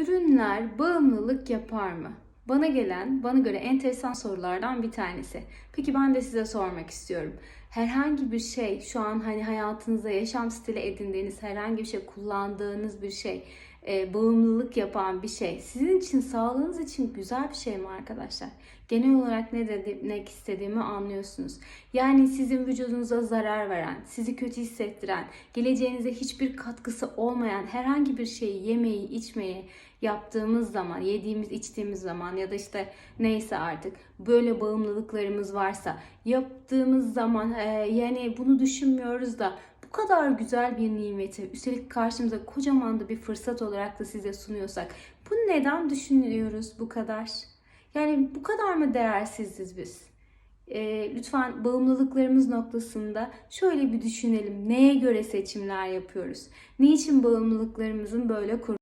Ürünler bağımlılık yapar mı? Bana gelen, bana göre enteresan sorulardan bir tanesi. Peki ben de size sormak istiyorum. Herhangi bir şey, şu an hani hayatınızda yaşam stili edindiğiniz herhangi bir şey, kullandığınız bir şey, e, bağımlılık yapan bir şey, sizin için, sağlığınız için güzel bir şey mi arkadaşlar? Genel olarak ne demek istediğimi anlıyorsunuz. Yani sizin vücudunuza zarar veren, sizi kötü hissettiren, geleceğinize hiçbir katkısı olmayan herhangi bir şeyi yemeyi, içmeyi yaptığımız zaman, yediğimiz, içtiğimiz zaman ya da işte neyse artık böyle bağımlılıklarımız varsa yaptığımız zaman e, yani bunu düşünmüyoruz da bu kadar güzel bir nimeti üstelik karşımıza kocaman da bir fırsat olarak da size sunuyorsak bunu neden düşünüyoruz bu kadar? Yani bu kadar mı değersiziz biz? E, lütfen bağımlılıklarımız noktasında şöyle bir düşünelim. Neye göre seçimler yapıyoruz? Niçin bağımlılıklarımızın böyle kur